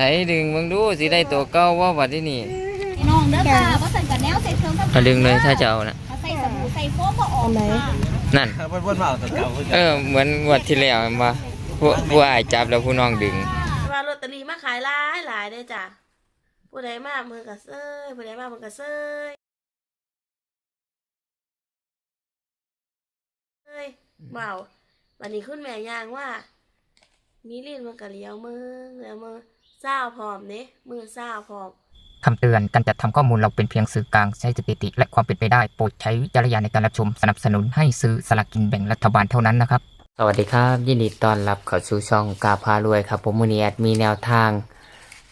ไหนดึงมึงดูสิได้ตัวเก้าว่าบัดที่นี่พี่น้องเด้อค่ะว่าใส่กับแนวใส่เสริมกับเอาดึงเลยถ้าจะเอานะใส่สบู่ใส่โฟมบ่ออกค่ะนั่นเพิ่นๆมาเอาตัวเก่าเพิ่นเออเหมือนงวดที่แล้วเห็นปะผู้ผู้อายจับแล้วผู้น้องดึงว่าลอตเตอรี่มาขายหลายหลายเด้อจ้ะผู้ใดมาเมืองกะเซยผู้ใดมาเมืองกะเซยเอ้ยเบาวันนี้คุณแม่ย่างว่า มีลิ้นมันกะเลี้ยวมือเลี้ยวมือ เศร้าพร้อมเด้มือเศร้าพร้อมคำเตือนการจัดทำข้อมูลเราเป็นเพียงสื่อกลางใช้สถิติ และความเป็นไปได้โปรดใช้วิจารณญาณในการรับชมสนับสนุนให้ซื้อสลากกินแบ่งรัฐบาลเท่านั้นนะครับ สวัสดีครับ ยินดีต้อนรับเข้าสู่ช่องกาพารวยครับผมมือนี้แอดมีแนวทาง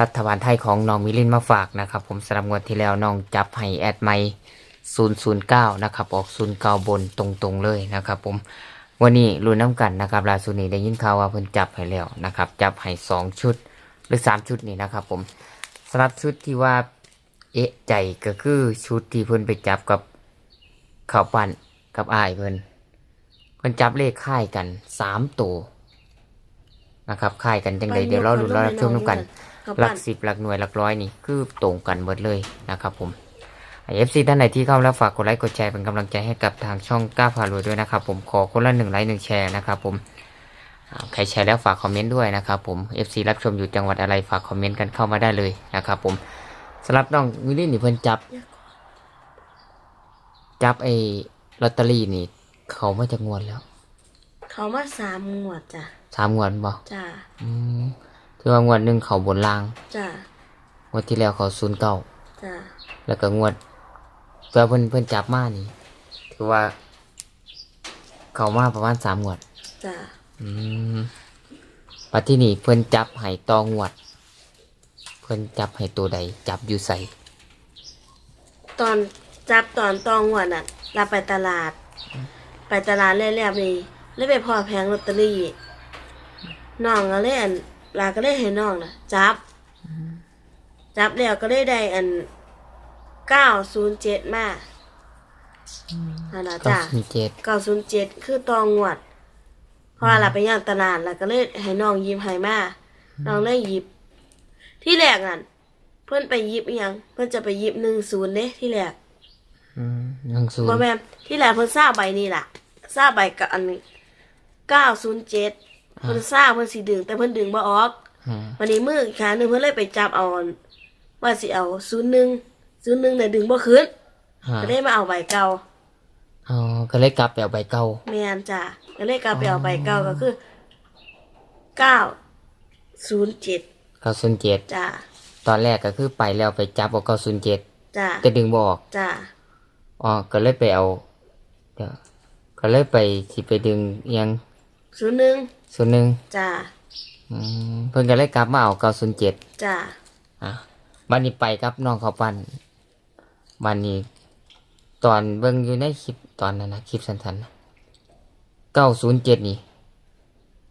รัฐบาลไทยของน้องมิลินมาฝากนะครับ ผมสำหรับงวดที่แล้วน้องจับให้แอดไม่009 นะครับออก 09 บนตรงๆเลยนะครับ ผมวันนี้รู้น้ำกันนะครับล่าสุดนี้ได้ยินข่าวว่าเพิ่นจับให้แล้วนะครับจับให้สองชุด หรือสามชุดนี่นะครับ ผมสำหรับชุดที่ว่าเอะใจก็คือชุดที่เพิ่นไปจับกับข้าวปั้นกับอ้ายเพิ่นเพิ่นจับเลขค่ายกันสามตัวนะครับค่ายกันจังใดเดี๋ยวเราดูเรารับชมน้ำกันกับหลัปั้กนสิบหลักหน่วยหลักร้อยนี่คือตรงกันหมดเลยนะครับ ผมเอฟซีท่านไหนที่เข้าแล้วฝากกดไลค์กดแชร์เป็นกำลังใจให้กับทางช่องก้าพารวยด้วยนะครับ ผมขอคนละหนึ่งไลค์หนึ่งแชร์นะครับผมอ่า ใครแชร์แล้วฝากคอมเมนต์ด้วยนะครับผม FC รับชมอยู่จังหวัดอะไรฝากคอมเมนต์กันเข้ามาได้เลยนะครับผมสำหรับน้องวิลลี่นี่เพิ่นจับ จับไอ้ลอตเตอรี่นี่ เขามาจากงวดแล้ว เขามาสามงวดจ้ะสามงวดบ่จ้ะอืมถือว่างวดหนึ่งเขาบนล่าง จ้ะงวดที่แล้วเขาศูนย์เก้าจ้ะแล้วก็งวดเพื่อเพิ่นเพิ่นจับมานี่ ถือว่า เขามาประมาณสามงวดจ้ะ อืมปัจที่นี่เพิ่นจับให้ตองวด เพิ่นจับให้ตัวใด จับอยู่ใส่ตอนจับตอนตองงวดน่ะเราไปตลาด ไปตลาดเรียบๆนี่เลยไปพอแผงลอตเตอรี่น้องก็เลยอันลาก็เลยให้น้องน่ะ จับ จับแล้วก็เลยได้อันเก้าศูนย์เจ็ดมาอันนะเก้าจ้ะสิบเจ็ดเก้าศูนย์เจ็ดคือตองงวด เพราะว่าเราไปย่างตลาดแล้วก็เลยให้น้องหยิบให้มาน้องเลยหยิบ ที่แรกนั่นเพื่อนไปหยิบอิหยัง เพื่อนจะไปหยิบหนึ่งศูนย์เด้ที่แรกอืมหนึ่งศูนบ่ย์แม่นที่แรกเพิ่นทราบใบนี้ล่ะทราบใบกับอันเก้าศูนย์เจ็ดเพิ่นทราบเพิ่นสิดึง แต่เพิ่นดึงบ่ออกอ่าวันนี้มืออีกขาหนึ่งเพิ่นเลยไปจับเอาอันว่าสิเอาศูนย์หนึ่งศูนย์หนึ่งแต่ยดึงบ่ขึ้น อ่าก็เลยมาเอาใบเก่า อ๋อก็เลยกลับไปเอาใบเก่าแม่นจ้ะก็เลยกลับไปเอาใบเก่าก็คือเก้าศูนย์เจ็ดเก้าศูนย์เจ็ดจ้ะตอนแรกก็คือไปแล้วไปจับเอาเก้าศูนย์เจ็ดจ้ะจะดึงบออกจ้ะอ๋อก็เลยไปเอาเดี๋ยวก็เลยไปสิไปดึงเอียงศูนย์หนึ่งส่วนหนึ่งจ้ะอืมเพิ่นก็เลยกลับมาเอาเก้าศูนย์เจ็ดจ้ะอะบันนี้ไปครับน้องเขาวปั้นบันนี้ ตอนเบิ่งอยู่ในคลิปตอนนั้นนะคลิปสั้นๆเก้าศูนย์เจ็ดนี่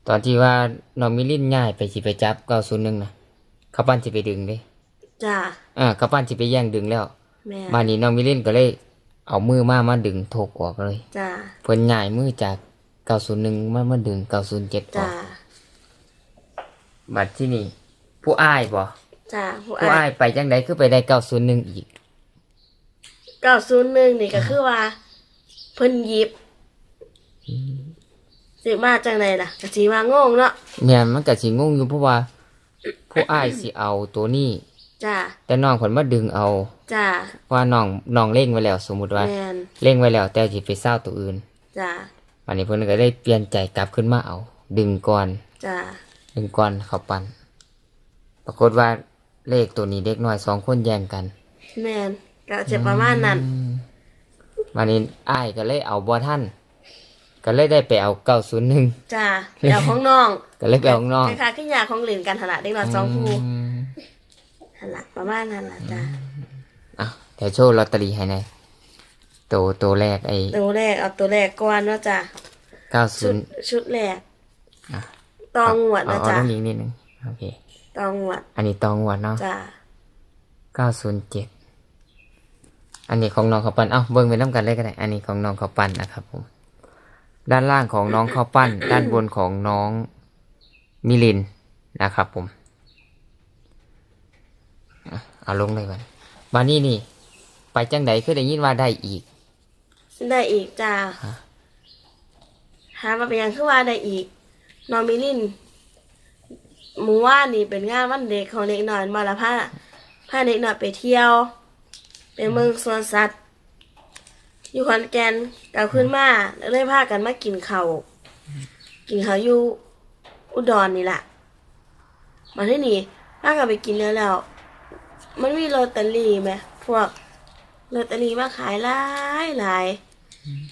ตอนที่ว่าน้องมิลินง่ายไปสิไปจับเก้าศูนย์หนึ่งนะเขาวปั้นสิไปดึงเด้จ้ะอ่าเขาวปั้นสิไปแย่งดึงแล้วแม่บันนี้น้องมิลินก็เลย เอามือมามาดึงโถกออกเลยจ้ะเพิ่นง่ายมือจากเก้าศูนย์หนึ่งมามาดึงเก้าศูนย์เจ็ดออจ้ะกบัดที่นี่ ผู้อ้ายบ่จ้ะผู้ผู้อ่าอ้ายไปจังไดคือไปได้เก้าศูนย์หนึ่งอีก เก้าศูนย์หนึ่งนี่ก็คือว่า เพิ่นหยิบสิมาจังไดล่ะก็สิมางงเนาะแม่นมันก็สิงงอยู่เพราะว่า ผู้อ้ายสิเอาตัวนี้ จ้ะแต่น้องผลมาดึงเอา จ้ะว่าน้องน้องเล่งไว้แล้ว สมมุติว่าแมนเล่งไว้แล้ว แต่สิไปเศร้าตัวอื่นจ้ะวันนี้เพิ่นก็ได้เปลี่ยนใจกลับขึ้นมาเอา ดึงก่อน จ้ะดึงก่อนเขาปันปรากฏว่าเลขตัวนี้เด็กน้อยสองคนแย่งกัน แมน ก็จะประมาณนั้นวันนี้อ้ายก็เลยเอาบ่ท่านก็เลยได้ไปเอาเก้าศูนย์หนึ่งจ้ะเดี๋ยวของน้อง ก็เลยไปเอาของน้องคล้ายๆขึ้นยาของเหรียญกันหนละเด็กน้อยสองคู่อืมหันหลักประมาณนั้นล่ะจ้ะอะเดี๋ยวโชว์ลอตเตอรี่ให้หน่อยตัวตัวแรกไอ้ตัวแรกเอาตัวแรกก่อนเนาะจ้ะเก้าชุศูดนย์ชุดแรกอะตองหวดเอานะเอาจ้ะต้องยิงนิดนึงโอเคตองหวด อันนี้ตองหวดเนาะจ้ะเก้าศูนย์เจ็ด อันนี้ของน้องเขาวปั้น เอ้าเบิ้งไปน้ำกันเลยก็ได้ อันนี้ของน้องเขาวปั้นนะครับผม ด้านล่างของน้องเขาวปั้น ด้านบนของน้องมิลินนะครับผม เอาลงเลยบัดบานี่นี่ ไปจังใดคือได้ยินว่าได้อีก ได้อีกจ้าฮะ หามาเป็นหยังคือว่าได้อีกน้องมิลินหมู่ว่านนี่เป็นงานวันเด็กของเด็กหน่อยมาละพาพาเด็กหน่อยไปเที่ยว ไปเมืองสวนสัตว์ อยู่ขอนแก่นกลับขึ้นมาแล้วเลยพากันมากินเขาวกินเขาวอยู่อุดรนนี่แหละมาที่นี่พากันไปกินแล้วแล้วมันมีลอตเตอรี่ไหมพวกลอตเตอรี่มาขายหลายหลาย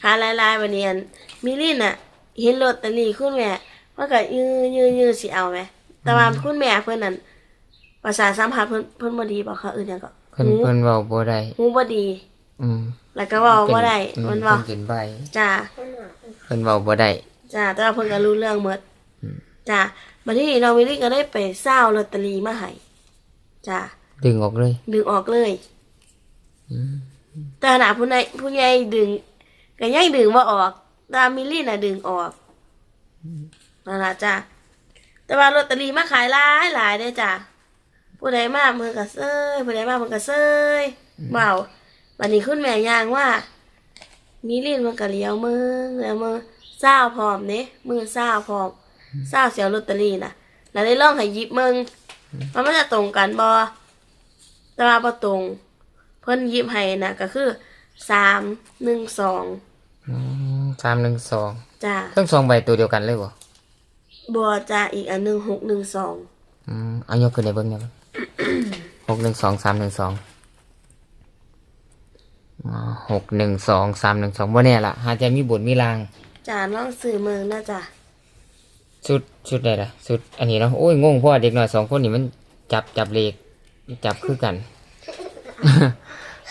ขายหลายหลายวันนี้อันมิลินอะ เห็นลอตเตอรี่คุณแม่ว่าก็ยื้อยื้อยื้อสิเอาไหมแต่ว่าคุณแม่เพิ่อนนั่นภาษาสัมผัสเพิ่อนเพิ่อนบดีบอกเขาอื่นยังก็ พิ่นหูเพิ่นเว้าบ่ได้หูบ่ดี อืมแล้วก็เว้าบ่ได้อืมันเพิ่เว้านเป็นใบจ้าเพิ่นเว้าบ่ได้จ้าแต่ว่าเพิ่นก็รู้เรื่องหมดอืมจ้าบัดนี้น้องมิลลี่ก็ได้ไปเศร้าลอตเตอรี่มาให้จ้าดึงออกเลย ดึงออกเลยอืมแต่ขณะผู้ใหญ่ผู้ใหญ่ดึงก็ยังดึงบ่ออกแตามิลลี่น่ะดึงออกนั่นล่ะจ้าแต่ว่าลอตเตอรี่มาขายหลายหลายเด้อจ้า ผู้ใดมาเพิ่นก็เซยผู้ใดมาเพิ่นก็เซยเว้าวันนี้คุณแม่ย่างว่ามิลินมันก็เลี้ยวมือแล้วมือเศร้าพร้อมเด้มือเศร้าพร้อมเศร้าเสียวลอตเตอรี่น่ะ แล้วได้ลองให้หยิบมึงว่ามันจะตรงกันบ่แต่ว่าบ่ตรง เพิ่นหยิบให้น่ะ ก็คือสามหนึ่งสองอืมสามหนึ่งสองจ้าทั้งสองใบตัวเดียวกันเลยบ่บัวจ้าอีกอันหนึ่งหกหนึ่งสองอืมเอายกขึ้นได้เบิ่งได้บ่ห กหนึ่งสองสามหนึ่งสองหกหนึ่งสองสามหนึ่งสองบ่แน่ล่ะหาจะมีบุญมีลางจ้าลองสื่อเมืองนะจ้าชุดชุดใดล่ะชุดอันนี้เนาะโอ้ยงงเพราะว่าเด็กน้อยสองคนนี่มันจับจับเลขจับคือกัน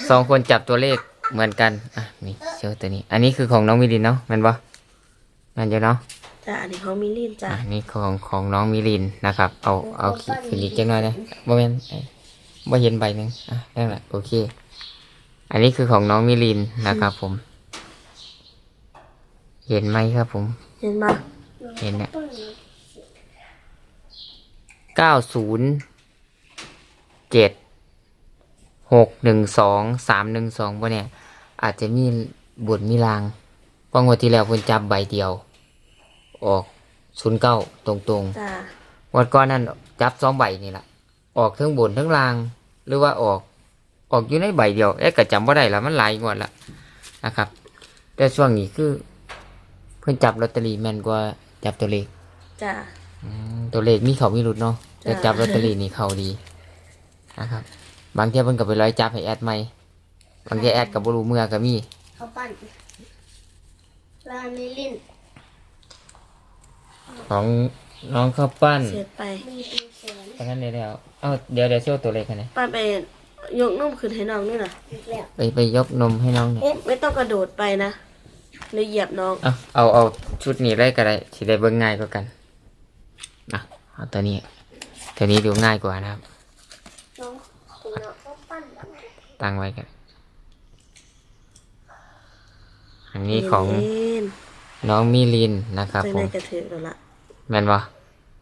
สองคนจับตัวเลขเหมือนกันอะนี่เชื่อตัวนี้ อันนี้คือของน้องมิลินเนาะแมันปะนั่นเดี๋ยวเนาะจ้าอันนี้ของมิลินจ้าอะนี่ของของน้องมิลินนะครับ เอาเอาขีดขึ้นอีกจังหน่อยนะบ่แม่นไอ้บ่เห็นใบหนึ่งอะนั่นแหละโอเค อันนี้คือของน้องมิลินนะครับผม เห็นไหมครับผม เห็นบ่เห็นเนี่ยเก้าศูนย์เจ็ดหกหนึ่งสองสามหนึ่งสองพวกเนี่ย อาจจะมีบุญมีลางเพราะงวดที่แล้วคุณจับใบเดียว ออกศูนย์เก้าตรงจ้าๆวันก่อนนั้นจับสองใบนี่แหละออกทั้งบนทั้งลาง หรือว่าออกออกอยู่ในใบเดียวเอ๊ะก็จำว่าได้ละมันหลายงวดละนะครับ แต่ช่วงนี้คือเพิ่นจับลอตเตอรี่แม่นกว่าจับตัวเลขจ้าอืมตัวเลขมีเขามีหลุดเนาะแต่จ้ะ จับลอตเตอรี่นี่เขาดีนะครับ บางเทีเพิ่นก็ไปร้อยจับให้แอดใหม่บางทีแอดกับบรูเมื่อก็มี เขาปั้นลามิลินของน้องข้าวปั้นเสร็จไป มีเป็นแสน เพราะนั้นเดี๋ยวแล้ว เอ้าเดี๋ยวเดี๋ยวโชว์ตัวเลขกันนะป้าไปยกนุ่มขึ้นให้น้องด้วยนะอีกแล้วไปไปยกนมให้น้องหน่อยไม่ต้องกระโดดไปนะเลยเหยียบน้องเอาเอาเอาชุดนี้เลยก็ได้สิได้เบิ่งง่ายกว่ากันอะเอาตัวนี้ตัวนี้ดูง่ายกว่านะครับน้องคุณน้องก็ปั้นแบบตั้งไว้กัน อันนี้ของเล่นน้องมิลินนะครับใส่ผในมกระถือแล้วล่ะแม่นวะ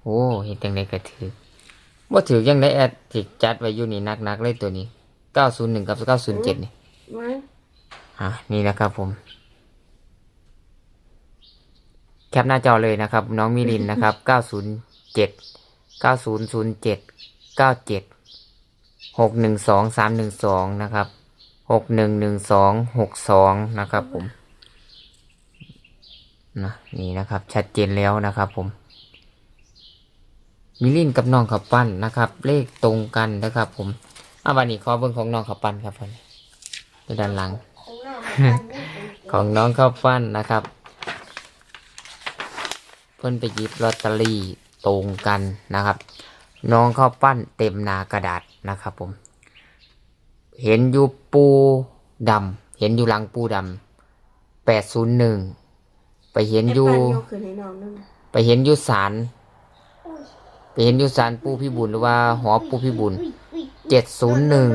โอ้เห็นจังไดก็ถือ บ่ถือยังได้แอดจิกจัดไว้อยู่นี่นักๆเลยตัวนี้901กับ907นี่มั้งอะนี่นะครับผม แคปหน้าจอเลยนะครับ น้องมิลินนะครับ907 9007 97 612 312นะครับ6112 62นะครับผมนะนี่นะครับ ชัดเจนแล้วนะครับผม มิลินกับน้องขับปั้นนะครับ เลขตรงกันนะครับ ผมอะวันนี้ขอเบิ่งของน้องขับปั้นครับผมอยู่ด้านหลัง ของน้องปั้นได้เป็นของน้องข้าวปั้นนะครับ เพิ่นไปหยิบลอตเตอรี่ตรงกันนะครับ น้องข้าวปั้นเต็มหนากระดาษนะครับ ผม เห็นอยู่ปูดำเห็นอยู่หลังปูดำแปดศูนย์หนึ่งไปเห็นอยู่ไปั้นยกขึ้นให้น้องด้วยนะไปเห็นอยู่ศาลไป เห็นอยู่ศาลปูพิบูลหรือว่าหอปูพิบูลเจ็ดศูนย์หนึ่ง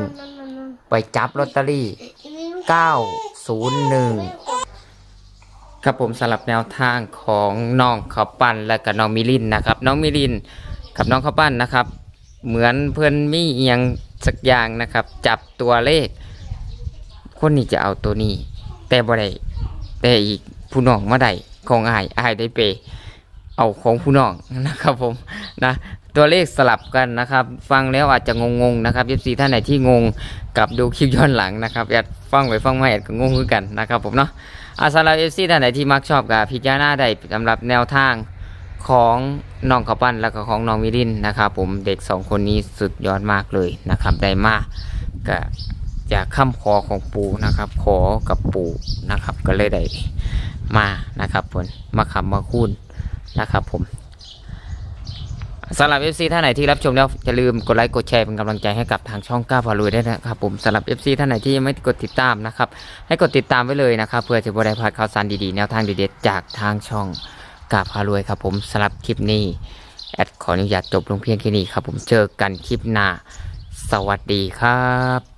ไปจับลอตเตอรี่901ครับผมสำหรับแนวทางของน้องข้าวปั้นและกับน้องมิลินนะครับ น้องมิลินกับน้องข้าวปั้นนะครับ เหมือนเพื่อนมีเอียงสักอย่างนะครับ จับตัวเลข คนนี้จะเอาตัวนี้ แต่บ่ได้แต่อีกผู้น้องมาได้ของอายอายได้ไป เอาของผู้น้องนะครับผมนะตัวเลขสลับกันนะครับ ฟังแล้วอาจจะงงๆนะครับ FC ท่านไหนที่งงกับดูคลิปย้อนหลังนะครับแอดฟังไปฟังมาแอดก็งงคือกันนะครับผมเนาะอาสำหรับ FC ท่านไหนที่มักชอบกับพิจารณาได้สำหรับแนวทางของน้องขปั้นแล้วก็ของน้องมิรินนะครับผมเด็กสองคนนี้สุดยอดมากเลยนะครับได้มากก็จากคำขอของปู่นะครับ ขอกับปู่นะครับก็เลยได้มานะครับผมมาคำมาคูณ นะครับผมสำหรับ FC ท่านไหนที่รับชมแล้วอย่าลืมกดไลค์กดแชร์เป็นกำลังใจให้กับทางช่องก้าพารวยด้วยนะครับผมสำหรับ FC ท่านไหนที่ยังไม่กดติดตามนะครับให้กดติดตามไว้เลยนะครับเพื่อจะบได้พลาดข่าวสารดีๆแนวทางดีๆจากทางช่องก้าพารวยครับผมสำหรับคลิปนี้แอดขออนุญาตจบลงเพียงแค่นี้ครับผมเจอกันคลิปหน้าสวัสดีครับ